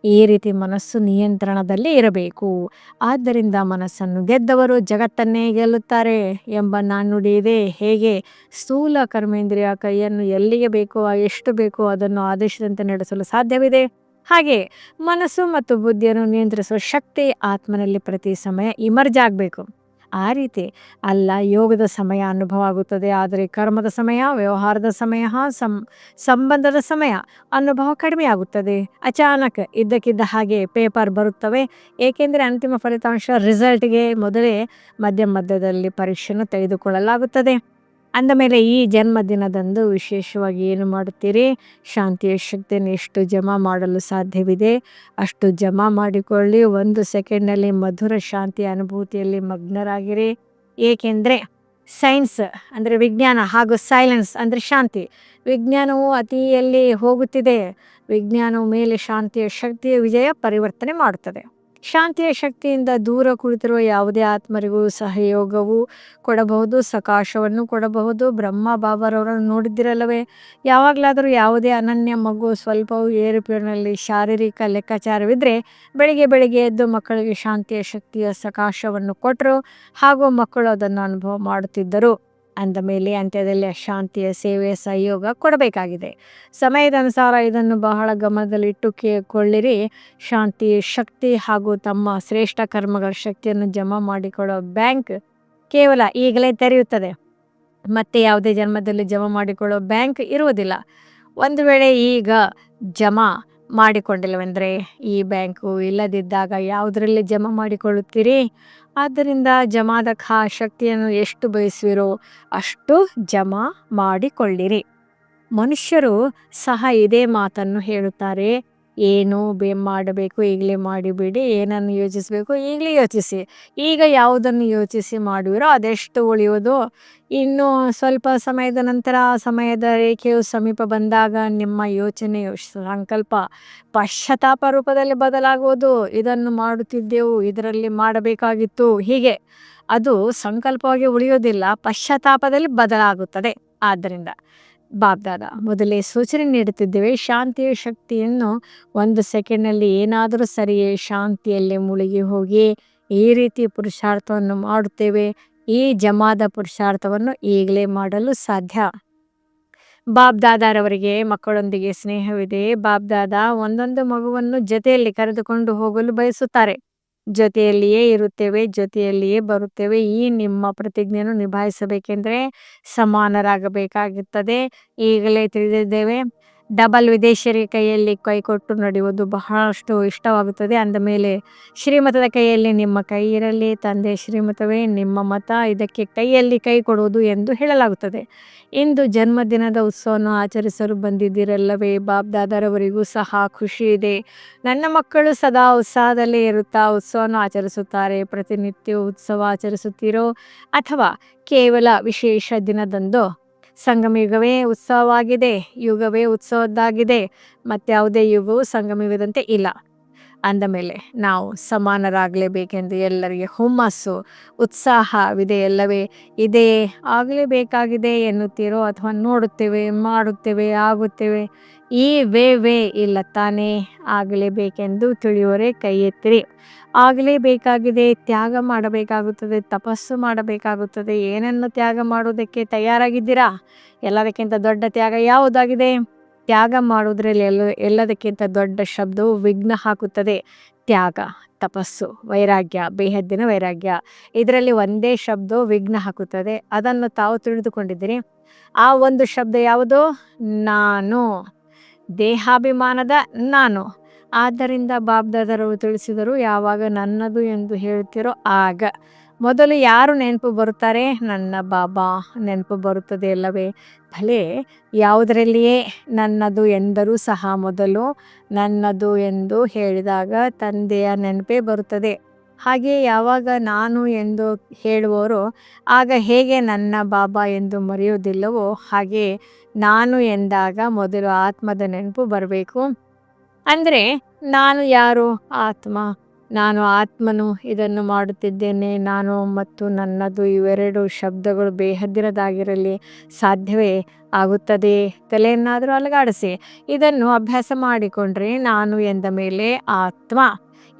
ಈ ರೀತಿ ಮನಸ್ಸು ನಿಯಂತ್ರಣದಲ್ಲಿ ಇರಬೇಕು. ಆದ್ದರಿಂದ ಮನಸ್ಸನ್ನು ಗೆದ್ದವರು ಜಗತ್ತನ್ನೇ ಗೆಲ್ಲುತ್ತಾರೆ ಎಂಬ ನಾಣ್ಣುಡಿ ಇದೆ ಹೇಗೆ? ಸ್ಥೂಲ ಕರ್ಮೇಂದ್ರಿಯ ಕೈಯನ್ನು ಎಲ್ಲಿಗೆ ಬೇಕೋ, ಎಷ್ಟು ಬೇಕೋ ಅದನ್ನು ಆದೇಶದಂತೆ ನಡೆಸಲು ಸಾಧ್ಯವಿದೆ. ಹಾಗೆ ಮನಸ್ಸು ಮತ್ತು ಬುದ್ಧಿಯನ್ನು ನಿಯಂತ್ರಿಸುವ ಶಕ್ತಿ ಆತ್ಮನಲ್ಲಿ ಪ್ರತಿ ಸಮಯ ಇಮರ್ಜ್ ಆಗಬೇಕು. ಆ ರೀತಿ. ಅಲ್ಲ, ಯೋಗದ ಸಮಯ ಅನುಭವ ಆಗುತ್ತದೆ, ಆದರೆ ಕರ್ಮದ ಸಮಯ, ವ್ಯವಹಾರದ ಸಮಯ, ಸಂ, ಸಂಬಂಧದ ಸಮಯ ಅನುಭವ ಕಡಿಮೆ ಆಗುತ್ತದೆ. ಅಚಾನಕ್ ಇದ್ದಕ್ಕಿದ್ದ ಹಾಗೆ ಪೇಪರ್ ಬರುತ್ತವೆ, ಏಕೆಂದರೆ ಅಂತಿಮ ಫಲಿತಾಂಶ ರಿಸಲ್ಟ್ಗೆ ಮೊದಲೇ ಮಧ್ಯ ಮಧ್ಯದಲ್ಲಿ ಪರೀಕ್ಷೆಯನ್ನು ತೆಗೆದುಕೊಳ್ಳಲಾಗುತ್ತದೆ. ಅಂದ ಮೇಲೆ ಈ ಜನ್ಮದಿನದಂದು ವಿಶೇಷವಾಗಿ ಏನು ಮಾಡುತ್ತೀರಿ? ಶಾಂತಿಯ ಶಕ್ತಿಯನ್ನು ಎಷ್ಟು ಜಮಾ ಮಾಡಲು ಸಾಧ್ಯವಿದೆ? ಅಷ್ಟು ಜಮಾ ಮಾಡಿಕೊಳ್ಳಿ. ಒಂದು ಸೆಕೆಂಡ್ನಲ್ಲಿ ಮಧುರ ಶಾಂತಿಯ ಅನುಭೂತಿಯಲ್ಲಿ ಮಗ್ನರಾಗಿರಿ. ಏಕೆಂದರೆ ಸೈನ್ಸ್ ಅಂದರೆ ವಿಜ್ಞಾನ ಹಾಗೂ ಸೈಲೆನ್ಸ್ ಅಂದರೆ ಶಾಂತಿ. ವಿಜ್ಞಾನವು ಅತಿಯಲ್ಲಿ ಹೋಗುತ್ತಿದೆ. ವಿಜ್ಞಾನವು ಮೇಲೆ ಶಾಂತಿಯ ಶಕ್ತಿಯ ವಿಜಯ ಪರಿವರ್ತನೆ ಮಾಡುತ್ತದೆ. ಶಾಂತಿಯ ಶಕ್ತಿಯಿಂದ ದೂರ ಕುಳಿತಿರುವ ಯಾವುದೇ ಆತ್ಮರಿಗೂ ಸಹಯೋಗವು ಕೊಡಬಹುದು, ಸಕಾಶವನ್ನು ಕೊಡಬಹುದು. ಬ್ರಹ್ಮ, ಬಾಬಾರವರನ್ನು ನೋಡಿದ್ದಿರಲ್ಲವೇ? ಯಾವಾಗಲಾದರೂ ಯಾವುದೇ ಅನನ್ಯ ಮಗು ಸ್ವಲ್ಪವೂ ಏರುಪೇರಿನಲ್ಲಿ ಶಾರೀರಿಕ ಲೆಕ್ಕಾಚಾರವಿದ್ದರೆ ಬೆಳಿಗ್ಗೆ ಬೆಳಿಗ್ಗೆ ಎದ್ದು ಮಕ್ಕಳಿಗೆ ಶಾಂತಿಯ ಶಕ್ತಿಯ ಸಕಾಶವನ್ನು ಕೊಟ್ಟರು ಹಾಗೂ ಮಕ್ಕಳು ಅದನ್ನು ಅನುಭವ ಮಾಡುತ್ತಿದ್ದರು. ಅಂದ ಮೇಲೆ ಅಂತ್ಯದಲ್ಲಿ ಶಾಂತಿಯ ಸೇವೆ ಸಹಯೋಗ ಕೊಡಬೇಕಾಗಿದೆ. ಸಮಯದ ಅನುಸಾರ ಇದನ್ನು ಬಹಳ ಗಮನದಲ್ಲಿಟ್ಟು ಕೊಳ್ಳಿರಿ ಶಾಂತಿ ಶಕ್ತಿ ಹಾಗೂ ತಮ್ಮ ಶ್ರೇಷ್ಠ ಕರ್ಮಗಳ ಶಕ್ತಿಯನ್ನು ಜಮಾ ಮಾಡಿಕೊಳ್ಳೋ ಬ್ಯಾಂಕ್ ಕೇವಲ ಈಗಲೇ ತೆರೆಯುತ್ತದೆ. ಮತ್ತೆ ಯಾವುದೇ ಜನ್ಮದಲ್ಲಿ ಜಮಾ ಮಾಡಿಕೊಳ್ಳೋ ಬ್ಯಾಂಕ್ ಇರುವುದಿಲ್ಲ. ಒಂದು ವೇಳೆ ಈಗ ಜಮಾ ಮಾಡಿಕೊಂಡಿಲ್ಲವೆಂದರೆ ಈ ಬ್ಯಾಂಕು ಇಲ್ಲದಿದ್ದಾಗ ಯಾವುದರಲ್ಲಿ ಜಮಾ ಮಾಡಿಕೊಳ್ಳುತ್ತೀರಿ? ಆದ್ದರಿಂದ ಜಮಾದ ಖಾ ಶಕ್ತಿಯನ್ನು ಎಷ್ಟು ಬಯಸುವಿರೋ ಅಷ್ಟು ಜಮಾ ಮಾಡಿಕೊಳ್ಳಿರಿ. ಮನುಷ್ಯರು ಸಹ ಇದೇ ಮಾತನ್ನು ಹೇಳುತ್ತಾರೆ. ಏನು ಬೇ ಮಾಡಬೇಕು, ಈಗಲೇ ಮಾಡಿಬಿಡಿ, ಏನನ್ನು ಯೋಚಿಸಬೇಕು, ಈಗಲೇ ಯೋಚಿಸಿ. ಈಗ ಯಾವುದನ್ನು ಯೋಚಿಸಿ ಮಾಡುವಿರೋ ಅದೆಷ್ಟು ಉಳಿಯೋದು ಇನ್ನು ಸ್ವಲ್ಪ ಸಮಯದ ನಂತರ ಸಮಯದ ರೇಖೆಯು ಸಮೀಪ ಬಂದಾಗ ನಿಮ್ಮ ಯೋಚನೆಯು ಸಂಕಲ್ಪ ಪಶ್ಚಾತ್ತಾಪ ರೂಪದಲ್ಲಿ ಬದಲಾಗುವುದು. ಇದನ್ನು ಮಾಡುತ್ತಿದ್ದೆವು, ಇದರಲ್ಲಿ ಮಾಡಬೇಕಾಗಿತ್ತು. ಹೀಗೆ. ಅದು ಸಂಕಲ್ಪವಾಗಿ ಉಳಿಯೋದಿಲ್ಲ ಪಶ್ಚಾತ್ತಾಪದಲ್ಲಿ ಬದಲಾಗುತ್ತದೆ. ಆದ್ದರಿಂದ ಬಾಬ್ದಾದ ಮೊದಲೇ ಸೂಚನೆ ನೀಡುತ್ತಿದ್ದೇವೆ, ಶಾಂತಿಯ ಶಕ್ತಿಯನ್ನು ಒಂದು ಸೆಕೆಂಡ್ನಲ್ಲಿ ಏನಾದರೂ ಸರಿಯೇ, ಶಾಂತಿಯಲ್ಲಿ ಮುಳುಗಿ ಹೋಗಿ ಈ ರೀತಿ ಪುರುಷಾರ್ಥವನ್ನು ಮಾಡುತ್ತೇವೆ. ಈ ಜಮಾದ ಪುರುಷಾರ್ಥವನ್ನು ಈಗಲೇ ಮಾಡಲು ಸಾಧ್ಯ. ಬಾಬ್ದಾದಾರವರಿಗೆ ಮಕ್ಕಳೊಂದಿಗೆ ಸ್ನೇಹವಿದೆ. ಬಾಬ್ದಾದ ಒಂದೊಂದು ಮಗುವನ್ನು ಜೊತೆಯಲ್ಲಿ ಕರೆದುಕೊಂಡು ಹೋಗಲು ಬಯಸುತ್ತಾರೆ. ಜೊತೆಯಲ್ಲಿಯೇ ಇರುತ್ತೇವೆ ಜೊತೆಯಲ್ಲಿಯೇ ಬರುತ್ತೇವೆ. ಈ ನಿಮ್ಮ ಪ್ರತಿಜ್ಞೆಯನ್ನು ನಿಭಾಯಿಸಬೇಕೆಂದರೆ ಸಮಾನರಾಗಬೇಕಾಗುತ್ತದೆ. ಈಗಲೇ ತಿಳಿದಿದ್ದೇವೆ. ಡಬಲ್ ವಿದೇಶಿಯರ ಕೈಯಲ್ಲಿ ಕೈ ಕೊಟ್ಟು ನಡೆಯುವುದು ಬಹಳಷ್ಟು ಇಷ್ಟವಾಗುತ್ತದೆ. ಅಂದ ಮೇಲೆ, ಶ್ರೀಮತದ ಕೈಯಲ್ಲಿ ನಿಮ್ಮ ಕೈ ಇರಲಿ, ತಂದೆ ಶ್ರೀಮತವೇ, ನಿಮ್ಮ ಮತ ಇದಕ್ಕೆ ಕೈಯಲ್ಲಿ ಕೈ ಕೊಡುವುದು ಎಂದು ಹೇಳಲಾಗುತ್ತದೆ. ಇಂದು ಜನ್ಮದಿನದ ಉತ್ಸವವನ್ನು ಆಚರಿಸಲು ಬಂದಿದ್ದೀರಲ್ಲವೇ? ಬಾಬ್ದಾದರವರಿಗೂ ಸಹ ಖುಷಿ ಇದೆ. ನನ್ನ ಮಕ್ಕಳು ಸದಾ ಉತ್ಸಾಹದಲ್ಲಿ ಇರುತ್ತಾ ಉತ್ಸವವನ್ನು ಆಚರಿಸುತ್ತಾರೆ, ಪ್ರತಿನಿತ್ಯ ಉತ್ಸವ ಆಚರಿಸುತ್ತೀರೋ ಅಥವಾ ಕೇವಲ ವಿಶೇಷ ದಿನದಂದು? ಸಂಗಮ ಯುಗವೇ ಉತ್ಸವವಾಗಿದೆ, ಯುಗವೇ ಉತ್ಸವದ್ದಾಗಿದೆ ಮತ್ಯಾವುದೇ ಯುಗವು ಸಂಗಮ ಯುಗದಂತೆ ಇಲ್ಲ. ಅಂದಮೇಲೆ ನಾವು ಸಮಾನರಾಗಲೇಬೇಕೆಂದು ಎಲ್ಲರಿಗೆ ಹುಮ್ಮಸ್ಸು, ಉತ್ಸಾಹವಿದೆ ಎಲ್ಲವೇ? ಇದೇ ಆಗಲೇಬೇಕಾಗಿದೆ ಎನ್ನುತ್ತೀರೋ ಅಥವಾ ನೋಡುತ್ತೇವೆ, ಮಾಡುತ್ತೇವೆ, ಆಗುತ್ತೇವೆ? ಈ ವೇ ವೇ ಇಲ್ಲ, ತಾನೇ ಆಗಲೇಬೇಕೆಂದು ತಿಳಿಯೋರೇ ಕೈ ಎತ್ತಿರಿ. ಆಗಲೇಬೇಕಾಗಿದೆ, ತ್ಯಾಗ ಮಾಡಬೇಕಾಗುತ್ತದೆ, ತಪಸ್ಸು ಮಾಡಬೇಕಾಗುತ್ತದೆ ಏನನ್ನು ತ್ಯಾಗ ಮಾಡುವುದಕ್ಕೆ ತಯಾರಾಗಿದ್ದೀರಾ? ಎಲ್ಲದಕ್ಕಿಂತ ದೊಡ್ಡ ತ್ಯಾಗ ಯಾವುದಾಗಿದೆ? ತ್ಯಾಗ ಮಾಡುವುದರಲ್ಲಿ ಎಲ್ಲ, ಎಲ್ಲದಕ್ಕಿಂತ ದೊಡ್ಡ ಶಬ್ದವು ವಿಘ್ನ ಹಾಕುತ್ತದೆ. ತ್ಯಾಗ, ತಪಸ್ಸು, ವೈರಾಗ್ಯ, ಬೇಹದ್ದಿನ ವೈರಾಗ್ಯ, ಇದರಲ್ಲಿ ಒಂದೇ ಶಬ್ದವು ವಿಘ್ನ ಹಾಕುತ್ತದೆ. ಅದನ್ನು ತಾವು ತಿಳಿದುಕೊಂಡಿದ್ದೀರಿ. ಆ ಒಂದು ಶಬ್ದ ಯಾವುದು? ನಾನು. ದೇಹಾಭಿಮಾನದ ನಾನು. ಆದ್ದರಿಂದ ಬಾಬ್ದಾದರು ತಿಳಿಸಿದರು, ಯಾವಾಗ ನನ್ನದು ಎಂದು ಹೇಳ್ತಿರೋ ಆಗ. ಮೊದಲು ಯಾರು ನೆನಪು ಬರುತ್ತಾರೆ? ನನ್ನ ಬಾಬಾ, ನೆನಪು ಬರುತ್ತದೆ ಅಲ್ಲವೇ? ಭಲೆ, ಯಾವುದರಲ್ಲಿಯೇ ನನ್ನದು ಎಂದರೂ ಸಹ ಮೊದಲು ನನ್ನದು ಎಂದು ಹೇಳಿದಾಗ ತಂದೆಯ ನೆನಪೇ ಬರುತ್ತದೆ. ಹಾಗೆ ಯಾವಾಗ ನಾನು ಎಂದು ಹೇಳುವವರು, ಆಗ ಹೇಗೆ ನನ್ನ ಬಾಬಾ ಎಂದು ಮರೆಯುವುದಿಲ್ಲವೋ ಹಾಗೆ ನಾನು ಎಂದಾಗ ಮೊದಲು ಆತ್ಮದ ನೆನಪು ಬರಬೇಕು. ಅಂದರೆ ನಾನು ಯಾರು? ಆತ್ಮ. ನಾನು ಆತ್ಮನು, ಇದನ್ನು ಮಾಡುತ್ತಿದ್ದೇನೆ. ನಾನು ಮತ್ತು ನನ್ನದು ಇವೆರಡು ಶಬ್ದಗಳು ಬೇಹದ್ದಿರದಾಗಿರಲಿ, ಸಾಧ್ಯವೇ? ಆಗುತ್ತದೆ. ತಲೆಯನ್ನಾದರೂ ಅಲಗಾಡಿಸಿ. ಇದನ್ನು ಅಭ್ಯಾಸ ಮಾಡಿಕೊಂಡ್ರೆ ನಾನು ಎಂದ ಮೇಲೆ ಆತ್ಮ.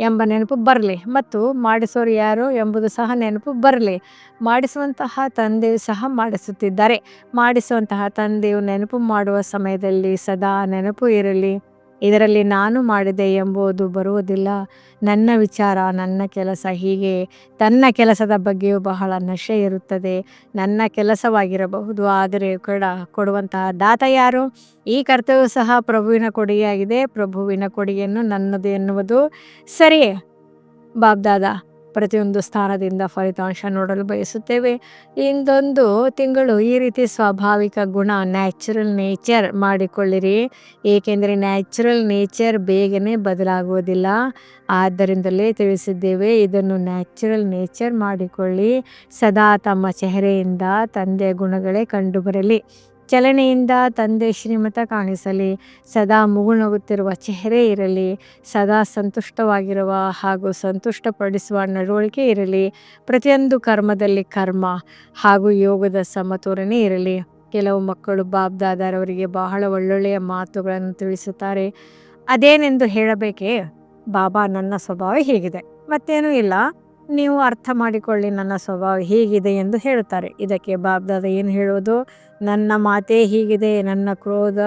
ಎಂಬ ನೆನಪು ಬರಲಿ. ಮತ್ತು ಮಾಡಿಸೋರು ಯಾರು ಎಂಬುದು ಸಹ ನೆನಪು ಬರಲಿ. ಮಾಡಿಸುವಂತಹ ತಂದೆಯು ಸಹ ಮಾಡಿಸುತ್ತಿದ್ದಾರೆ. ಮಾಡಿಸುವಂತಹ ತಂದೆಯು ನೆನಪು ಮಾಡುವ ಸಮಯದಲ್ಲಿ ಸದಾ ನೆನಪು ಇರಲಿ. ಇದರಲ್ಲಿ ನಾನು ಮಾಡಿದೆ ಎಂಬುದು ಬರುವುದಿಲ್ಲ. ನನ್ನ ವಿಚಾರ, ನನ್ನ ಕೆಲಸ ಹೀಗೆ. ತನ್ನ ಕೆಲಸದ ಬಗ್ಗೆಯೂ ಬಹಳ ನಶೆ ಇರುತ್ತದೆ. ನನ್ನ ಕೆಲಸವಾಗಿರಬಹುದು, ಆದರೆ ಕೂಡ, ಕೊಡುವಂತಹ ದಾತ ಯಾರು? ಈ ಕರ್ತವ್ಯ ಸಹ ಪ್ರಭುವಿನ ಕೊಡುಗೆಯಾಗಿದೆ. ಪ್ರಭುವಿನ ಕೊಡುಗೆಯನ್ನು ನನ್ನದು ಎನ್ನುವುದು ಸರಿಯೇ? ಬಾಬ್ದಾದ ಪ್ರತಿಯೊಂದು ಸ್ಥಾನದಿಂದ ಫಲಿತಾಂಶ ನೋಡಲು ಬಯಸುತ್ತೇವೆ. ಇಂದೊಂದು ತಿಂಗಳು ಈ ರೀತಿ ಸ್ವಾಭಾವಿಕ ಗುಣ ನ್ಯಾಚುರಲ್ ನೇಚರ್ ಮಾಡಿಕೊಳ್ಳಿರಿ. ಏಕೆಂದರೆ ನ್ಯಾಚುರಲ್ ನೇಚರ್ ಬೇಗನೆ ಬದಲಾಗುವುದಿಲ್ಲ. ಆದ್ದರಿಂದಲೇ ತಿಳಿಸಿದ್ದೇವೆ, ಇದನ್ನು ನ್ಯಾಚುರಲ್ ನೇಚರ್ ಮಾಡಿಕೊಳ್ಳಿ. ಸದಾ ತಮ್ಮ ಚೆಹರೆಯಿಂದ ತಂದೆಯ ಗುಣಗಳೇ ಕಂಡುಬರಲಿ. ಚಲನೆಯಿಂದ ತಂದೆ ಶ್ರೀಮತ ಕಾಣಿಸಲಿ, ಸದಾ ಮುಗುಣಗುತ್ತಿರುವ ಚೆಹರೆ ಇರಲಿ, ಸದಾ ಸಂತುಷ್ಟವಾಗಿರುವ ಹಾಗೂ ಸಂತುಷ್ಟಪಡಿಸುವ ನಡವಳಿಕೆ ಇರಲಿ, ಪ್ರತಿಯೊಂದು ಕರ್ಮದಲ್ಲಿ ಕರ್ಮ ಹಾಗೂ ಯೋಗದ ಸಮತೋಲನೆ ಇರಲಿ. ಕೆಲವು ಮಕ್ಕಳು ಬಾಬ್ದಾದಾರವರಿಗೆ ಬಹಳ ಒಳ್ಳೊಳ್ಳೆಯ ಮಾತುಗಳನ್ನು ತಿಳಿಸುತ್ತಾರೆ. ಅದೇನೆಂದು ಹೇಳಬೇಕೇ? ಬಾಬಾ, ನನ್ನ ಸ್ವಭಾವ ಹೀಗಿದೆ. ಮತ್ತೇನೂ ಇಲ್ಲ. ನೀವು ಅರ್ಥ ಮಾಡಿಕೊಳ್ಳಿ ನನ್ನ ಸ್ವಭಾವ ಹೀಗಿದೆ ಎಂದು ಹೇಳುತ್ತಾರೆ. ಇದಕ್ಕೆ ಬಾಬ್ದಾದ ಏನು ಹೇಳುವುದು? ನನ್ನ ಮಾತೇ ಹೀಗಿದೆ, ನನ್ನ ಕ್ರೋಧ,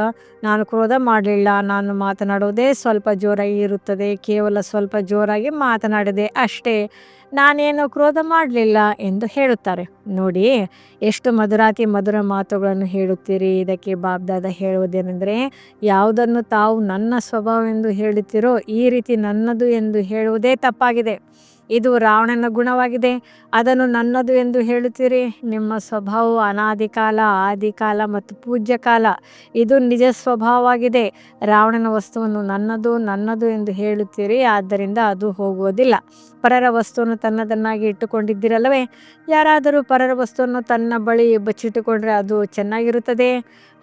ನಾನು ಕ್ರೋಧ ಮಾಡಲಿಲ್ಲ, ನಾನು ಮಾತನಾಡುವುದೇ ಸ್ವಲ್ಪ ಜೋರಾಗಿ ಇರುತ್ತದೆ, ಕೇವಲ ಸ್ವಲ್ಪ ಜೋರಾಗಿ ಮಾತನಾಡಿದೆ ಅಷ್ಟೇ, ನಾನೇನು ಕ್ರೋಧ ಮಾಡಲಿಲ್ಲ ಎಂದು ಹೇಳುತ್ತಾರೆ. ನೋಡಿ, ಎಷ್ಟು ಮಧುರಾತಿ ಮಧುರ ಮಾತುಗಳನ್ನು ಹೇಳುತ್ತೀರಿ. ಇದಕ್ಕೆ ಬಾಬ್ದಾದ ಹೇಳುವುದೇನೆಂದರೆ, ಯಾವುದನ್ನು ತಾವು ನನ್ನ ಸ್ವಭಾವ ಎಂದು ಹೇಳುತ್ತೀರೋ ಈ ರೀತಿ ನನ್ನದು ಎಂದು ಹೇಳುವುದೇ ತಪ್ಪಾಗಿದೆ. ಇದು ರಾವಣನ ಗುಣವಾಗಿದೆ. ಅದನ್ನು ನನ್ನದು ಎಂದು ಹೇಳುತ್ತೀರಿ. ನಿಮ್ಮ ಸ್ವಭಾವವು ಅನಾದಿ ಕಾಲ ಆದಿಕಾಲ ಮತ್ತು ಪೂಜ್ಯ ಕಾಲ ಇದು ನಿಜ ಸ್ವಭಾವವಾಗಿದೆ. ರಾವಣನ ವಸ್ತುವನ್ನು ನನ್ನದು ನನ್ನದು ಎಂದು ಹೇಳುತ್ತೀರಿ. ಆದ್ದರಿಂದ ಅದು ಹೋಗುವುದಿಲ್ಲ. ಪರರ ವಸ್ತುವನ್ನು ತನ್ನದನ್ನಾಗಿ ಇಟ್ಟುಕೊಂಡಿದ್ದೀರಲ್ಲವೇ? ಯಾರಾದರೂ ಪರರ ವಸ್ತುವನ್ನು ತನ್ನ ಬಳಿ ಬಚ್ಚಿಟ್ಟುಕೊಂಡರೆ ಅದು ಚೆನ್ನಾಗಿರುತ್ತದೆ.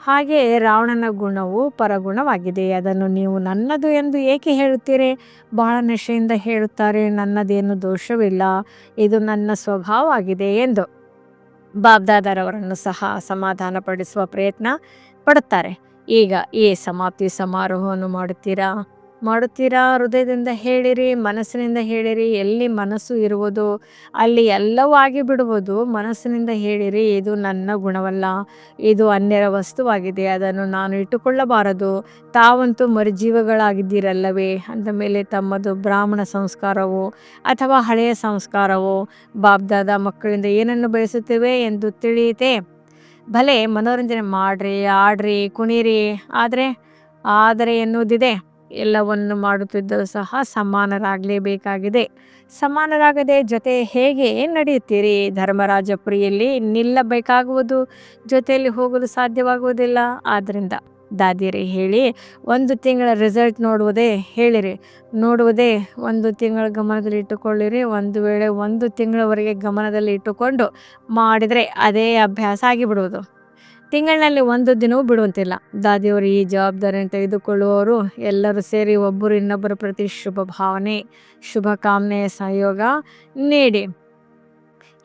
ಹಾಗೆ ರಾವಣನ ಗುಣವು ಪರಗುಣವಾಗಿದೆ. ಅದನ್ನು ನೀವು ನನ್ನದು ಎಂದು ಏಕೆ ಹೇಳುತ್ತೀರಿ? ಬಹಳ ನಶೆಯಿಂದ ಹೇಳುತ್ತಾರೆ, ನನ್ನದೇನು ದೋಷವಿಲ್ಲ, ಇದು ನನ್ನ ಸ್ವಭಾವ ಆಗಿದೆ ಎಂದು ಬಾಬ್ದಾದರವರನ್ನು ಸಹ ಸಮಾಧಾನಪಡಿಸುವ ಪ್ರಯತ್ನ ಪಡುತ್ತಾರೆ. ಈಗ ಈ ಸಮಾಪ್ತಿ ಸಮಾರೋಹವನ್ನು ಮಾಡುತ್ತೀರಾ? ಮಾಡುತ್ತೀರಾ? ಹೃದಯದಿಂದ ಹೇಳಿರಿ, ಮನಸ್ಸಿನಿಂದ ಹೇಳಿರಿ, ಎಲ್ಲಿ ಮನಸ್ಸು ಇರುವುದು ಅಲ್ಲಿ ಎಲ್ಲವೂ ಆಗಿ ಬಿಡುವುದು ಮನಸ್ಸಿನಿಂದ ಹೇಳಿರಿ, ಇದು ನನ್ನ ಗುಣವಲ್ಲ, ಇದು ಅನ್ಯರ ವಸ್ತುವಾಗಿದೆ, ಅದನ್ನು ನಾನು ಇಟ್ಟುಕೊಳ್ಳಬಾರದು. ತಾವಂತೂ ಮರುಜೀವಗಳಾಗಿದ್ದೀರಲ್ಲವೇ? ಅಂದ ಮೇಲೆ ತಮ್ಮದು ಬ್ರಾಹ್ಮಣ ಸಂಸ್ಕಾರವು ಅಥವಾ ಹಳೆಯ ಸಂಸ್ಕಾರವು? ಬಾಬ್ದಾದ ಮಕ್ಕಳಿಂದ ಏನನ್ನು ಬಯಸುತ್ತೇವೆ ಎಂದು ತಿಳಿಯುತ್ತೆ ಭಲೆ ಮನೋರಂಜನೆ ಮಾಡ್ರಿ, ಆಡ್ರಿ, ಕುಣಿರಿ, ಆದರೆ ಆದರೆ ಎನ್ನುವುದಿದೆ. ಎಲ್ಲವನ್ನು ಮಾಡುತ್ತಿದ್ದರೂ ಸಹ ಸಮಾನರಾಗಲೇಬೇಕಾಗಿದೆ. ಸಮಾನರಾಗದೆ ಜೊತೆ ಹೇಗೆ ನಡೆಯುತ್ತೀರಿ? ಧರ್ಮರಾಜಪುರಿಯಲ್ಲಿ ನಿಲ್ಲಬೇಕಾಗುವುದು, ಜೊತೆಯಲ್ಲಿ ಹೋಗಲು ಸಾಧ್ಯವಾಗುವುದಿಲ್ಲ. ಆದ್ದರಿಂದ ದಾದಿಯರಿ ಹೇಳಿ, ಒಂದು ತಿಂಗಳ ರಿಸಲ್ಟ್ ನೋಡುವುದೇ ಹೇಳಿರಿ. ನೋಡುವುದೇ ಒಂದು ತಿಂಗಳ ಗಮನದಲ್ಲಿ ಇಟ್ಟುಕೊಳ್ಳಿರಿ. ಒಂದು ವೇಳೆ ಒಂದು ತಿಂಗಳವರೆಗೆ ಗಮನದಲ್ಲಿ ಇಟ್ಟುಕೊಂಡು ಮಾಡಿದರೆ ಅದೇ ಅಭ್ಯಾಸ ಆಗಿಬಿಡುವುದು. ತಿಂಗಳಿನಲ್ಲಿ ಒಂದು ದಿನವೂ ಬಿಡುವಂತಿಲ್ಲ. ದಾದಿಯವರು ಈ ಜವಾಬ್ದಾರಿಯನ್ನು ತೆಗೆದುಕೊಳ್ಳುವವರು ಎಲ್ಲರೂ ಸೇರಿ ಒಬ್ಬರು ಇನ್ನೊಬ್ಬರ ಪ್ರತಿ ಶುಭ ಭಾವನೆ, ಶುಭ ಸಹಯೋಗ ನೀಡಿ.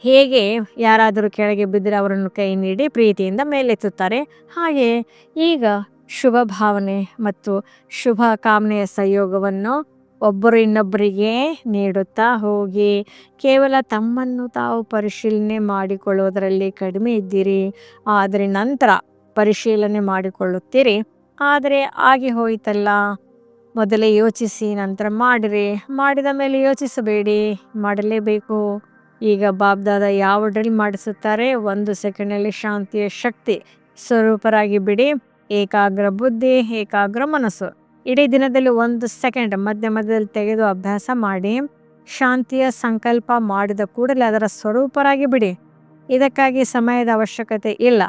ಹೇಗೆ ಯಾರಾದರೂ ಕೆಳಗೆ ಬಿದ್ದರೆ ಅವರನ್ನು ಕೈ ನೀಡಿ ಪ್ರೀತಿಯಿಂದ ಮೇಲೆತ್ತುತ್ತಾರೆ. ಹಾಗೆ ಈಗ ಶುಭ ಭಾವನೆ ಮತ್ತು ಶುಭ ಕಾಮನೆಯ ಸಹಯೋಗವನ್ನು ಒಬ್ಬರು ಇನ್ನೊಬ್ಬರಿಗೆ ನೀಡುತ್ತಾ ಹೋಗಿ, ಕೇವಲ ತಮ್ಮನ್ನು ತಾವು ಪರಿಶೀಲನೆ ಮಾಡಿಕೊಳ್ಳುವುದರಲ್ಲಿ ಕಡಿಮೆ ಇದ್ದೀರಿ. ಆದರೆ ನಂತರ ಪರಿಶೀಲನೆ ಮಾಡಿಕೊಳ್ಳುತ್ತೀರಿ. ಆದರೆ ಆಗಿ ಹೋಯಿತಲ್ಲ. ಮೊದಲೇ ಯೋಚಿಸಿ, ನಂತರ ಮಾಡಿರಿ. ಮಾಡಿದ ಮೇಲೆ ಯೋಚಿಸಬೇಡಿ. ಮಾಡಲೇಬೇಕು. ಈಗ ಬಾಬ್ದಾದ ಯಾವ ಡ್ರಿಲ್ ಮಾಡಿಸುತ್ತಾರೆ? ಒಂದು ಸೆಕೆಂಡಲ್ಲಿ ಶಾಂತಿಯ ಶಕ್ತಿ ಸ್ವರೂಪರಾಗಿ ಬಿಡಿ ಏಕಾಗ್ರ ಬುದ್ಧಿ, ಏಕಾಗ್ರ ಮನಸ್ಸು. ಇಡೀ ದಿನದಲ್ಲಿ ಒಂದು ಸೆಕೆಂಡ್ ಮಧ್ಯ ಮಧ್ಯದಲ್ಲಿ ತೆಗೆದು ಅಭ್ಯಾಸ ಮಾಡಿ, ಶಾಂತಿಯ ಸಂಕಲ್ಪ ಮಾಡಿದ ಕೂಡಲೇ ಅದರ ಸ್ವರೂಪರಾಗಿ ಬಿಡಿ. ಇದಕ್ಕಾಗಿ ಸಮಯದ ಅವಶ್ಯಕತೆ ಇಲ್ಲ.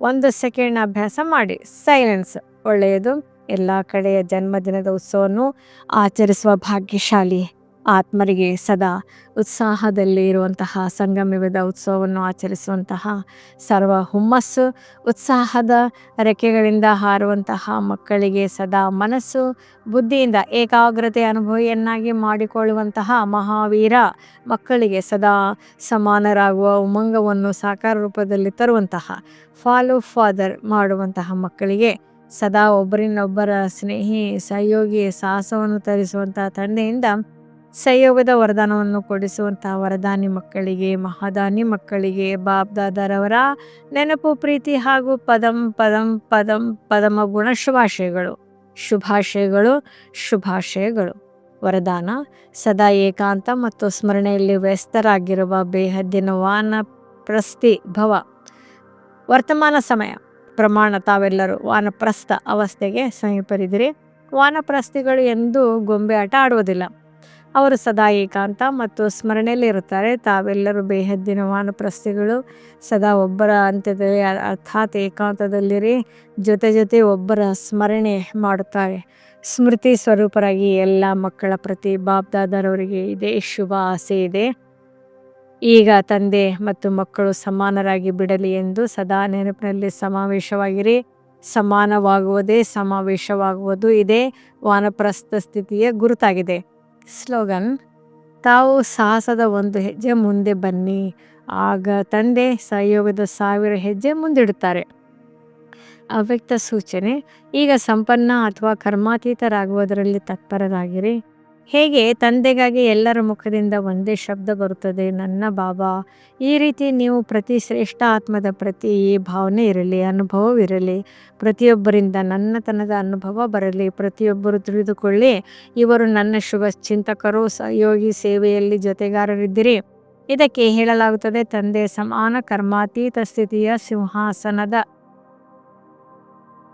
ಒಂದು ಸೆಕೆಂಡ್ ಅಭ್ಯಾಸ ಮಾಡಿ. ಸೈಲೆನ್ಸ್. ಒಳ್ಳೆಯದು. ಎಲ್ಲ ಕಡೆಯ ಜನ್ಮದಿನದ ಉತ್ಸವವನ್ನು ಆಚರಿಸುವ ಭಾಗ್ಯಶಾಲಿ. ಆತ್ಮರಿಗೆ ಸದಾ ಉತ್ಸಾಹದಲ್ಲಿ ಇರುವಂತಹ ಸಂಗಮಿವದ ಉತ್ಸವವನ್ನು ಆಚರಿಸುವಂತಹ ಸರ್ವ ಹುಮ್ಮಸ್ಸು, ಉತ್ಸಾಹದ ರೆಕ್ಕೆಗಳಿಂದ ಹಾರುವಂತಹ ಮಕ್ಕಳಿಗೆ ಸದಾ ಮನಸ್ಸು ಬುದ್ಧಿಯಿಂದ ಏಕಾಗ್ರತೆ ಅನುಭವಿಯನ್ನಾಗಿ ಮಾಡಿಕೊಳ್ಳುವಂತಹ ಮಹಾವೀರ ಮಕ್ಕಳಿಗೆ ಸದಾ ಸಮಾನರಾಗುವ ಉಮಂಗವನ್ನು ಸಾಕಾರ ರೂಪದಲ್ಲಿ ತರುವಂತಹ ಫಾಲೋ ಫಾದರ್ ಮಾಡುವಂತಹ ಮಕ್ಕಳಿಗೆ ಸದಾ ಒಬ್ಬರಿನೊಬ್ಬರ ಸ್ನೇಹಿ, ಸಹಯೋಗಿ, ಸಾಹಸವನ್ನು ತರಿಸುವಂತಹ ತಂದೆಯಿಂದ ಸಂಯೋಗದ ವರದಾನವನ್ನು ಕೊಡಿಸುವಂತಹ ವರದಾನಿ ಮಕ್ಕಳಿಗೆ, ಮಹಾದಾನಿ ಮಕ್ಕಳಿಗೆ ಬಾಬ್ ದಾದಾರವರ ನೆನಪು, ಪ್ರೀತಿ ಹಾಗೂ ಪದಂ ಪದಂ ಪದಂ, ಪದಮ ಗುಣ ಶುಭಾಶಯಗಳು. ಶುಭಾಶಯಗಳು ಶುಭಾಶಯಗಳು. ವರದಾನ, ಸದಾ ಏಕಾಂತ ಮತ್ತು ಸ್ಮರಣೆಯಲ್ಲಿ ವ್ಯಸ್ತರಾಗಿರುವ ಬೇಹದ್ದಿನ ವಾನ ಪ್ರಸ್ಥಿ ಭವ. ವರ್ತಮಾನ ಸಮಯ. ಪ್ರಮಾಣ ತಾವೆಲ್ಲರೂ ವಾನಪ್ರಸ್ಥ ಅವಸ್ಥೆಗೆ ಸಮೀಪರಿದಿರಿ. ವಾನಪ್ರಸ್ಥಿಗಳು ಎಂದು ಗೊಂಬೆ ಆಟ ಆಡುವುದಿಲ್ಲ. ಅವರು ಸದಾ ಏಕಾಂತ ಮತ್ತು ಸ್ಮರಣೆಯಲ್ಲಿ ಇರುತ್ತಾರೆ. ತಾವೆಲ್ಲರೂ ಬೇಹದ್ದಿನ ವಾನಪ್ರಸ್ಥಿಗಳು. ಸದಾ ಒಬ್ಬರ ಅಂತ್ಯದಲ್ಲಿ ಅರ್ಥಾತ್ ಏಕಾಂತದಲ್ಲಿರಿ. ಜೊತೆ ಜೊತೆ ಒಬ್ಬರ ಸ್ಮರಣೆ ಮಾಡುತ್ತಾರೆ. ಸ್ಮೃತಿ ಸ್ವರೂಪರಾಗಿ ಎಲ್ಲ ಮಕ್ಕಳ ಪ್ರತಿ ಬಾಬ್ದಾದರವರಿಗೆ ಇದೇ ಶುಭ ಆಸೆ ಇದೆ. ಈಗ ತಂದೆ ಮತ್ತು ಮಕ್ಕಳು ಸಮಾನರಾಗಿ ಬಿಡಲಿ ಎಂದು ಸದಾ ನೆನಪಿನಲ್ಲಿ ಸಮಾವೇಶವಾಗಿರಿ. ಸಮಾನವಾಗುವುದೇ ಸಮಾವೇಶವಾಗುವುದು. ಇದೇ ವಾನಪ್ರಸ್ಥ ಸ್ಥಿತಿಯ ಗುರುತಾಗಿದೆ. ಸ್ಲೋಗನ್, ತಾವು ಸಾಹಸದ ಒಂದು ಹೆಜ್ಜೆ ಮುಂದೆ ಬನ್ನಿ, ಆಗ ತಂದೆ ಸಹಯೋಗದ ಸಾವಿರ ಹೆಜ್ಜೆ ಮುಂದಿಡುತ್ತಾರೆ. ಅವ್ಯಕ್ತ ಸೂಚನೆ, ಈಗ ಸಂಪನ್ನ ಅಥವಾ ಕರ್ಮಾತೀತರಾಗುವುದರಲ್ಲಿ ತತ್ಪರರಾಗಿರಿ. ಹೇಗೆ ತಂದೆಗಾಗಿ ಎಲ್ಲರ ಮುಖದಿಂದ ಒಂದೇ ಶಬ್ದ ಬರುತ್ತದೆ, ನನ್ನ ಬಾಬಾ? ಈ ರೀತಿ ನೀವು ಪ್ರತಿ ಶ್ರೇಷ್ಠ ಆತ್ಮದ ಪ್ರತಿ ಭಾವನೆ ಇರಲಿ, ಅನುಭವವಿರಲಿ, ಪ್ರತಿಯೊಬ್ಬರಿಂದ ನನ್ನತನದ ಅನುಭವ ಬರಲಿ, ಪ್ರತಿಯೊಬ್ಬರು ತಿಳಿದುಕೊಳ್ಳಿ, ಇವರು ನನ್ನ ಶುಭ ಚಿಂತಕರು, ಸಹಯೋಗಿ ಸೇವೆಯಲ್ಲಿ ಜೊತೆಗಾರರಿದ್ದಿರಿ. ಇದಕ್ಕೆ ಹೇಳಲಾಗುತ್ತದೆ, ತಂದೆ ಸಮಾನ ಕರ್ಮಾತೀತ ಸ್ಥಿತಿಯ ಸಿಂಹಾಸನದ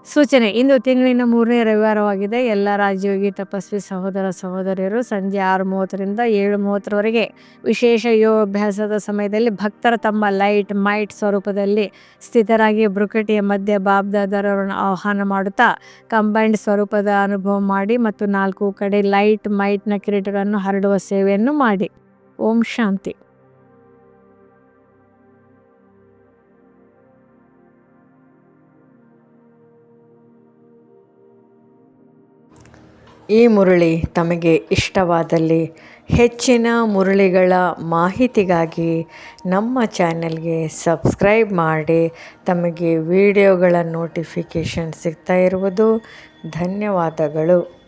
ಸೂಚನೆ. ಇಂದು ತಿಂಗಳಿನ ಮೂರನೇ ರವಿವಾರವಾಗಿದೆ. ಎಲ್ಲ ರಾಜಯೋಗಿ ತಪಸ್ವಿ ಸಹೋದರ ಸಹೋದರಿಯರು ಸಂಜೆ ಆರು ಮೂವತ್ತರಿಂದ ಏಳು ಮೂವತ್ತರವರೆಗೆ ವಿಶೇಷ ಯೋಗಾಭ್ಯಾಸದ ಸಮಯದಲ್ಲಿ ಭಕ್ತರ ತಮ್ಮ ಲೈಟ್ ಮೈಟ್ ಸ್ವರೂಪದಲ್ಲಿ ಸ್ಥಿತರಾಗಿ ಬ್ರುಕಟಿಯ ಮಧ್ಯೆ ಬಾಬ್ದಾದರವರನ್ನು ಆಹ್ವಾನ ಮಾಡುತ್ತಾ ಕಂಬೈಂಡ್ ಸ್ವರೂಪದ ಅನುಭವ ಮಾಡಿ ಮತ್ತು ನಾಲ್ಕು ಕಡೆ ಲೈಟ್ ಮೈಟ್ನ ಕಿರೀಟಗಳನ್ನು ಹರಡುವ ಸೇವೆಯನ್ನು ಮಾಡಿ. ಓಂ ಶಾಂತಿ. ಈ ಮುರಳಿ ತಮಗೆ ಇಷ್ಟವಾದಲ್ಲಿ ಹೆಚ್ಚಿನ ಮುರಳಿಗಳ ಮಾಹಿತಿಗಾಗಿ ನಮ್ಮ ಚಾನೆಲ್ಗೆ ಸಬ್ಸ್ಕ್ರೈಬ್ ಮಾಡಿ ತಮಗೆ ವಿಡಿಯೋಗಳ ನೋಟಿಫಿಕೇಷನ್ ಸಿಗ್ತಾ ಇರುವುದು ಧನ್ಯವಾದಗಳು.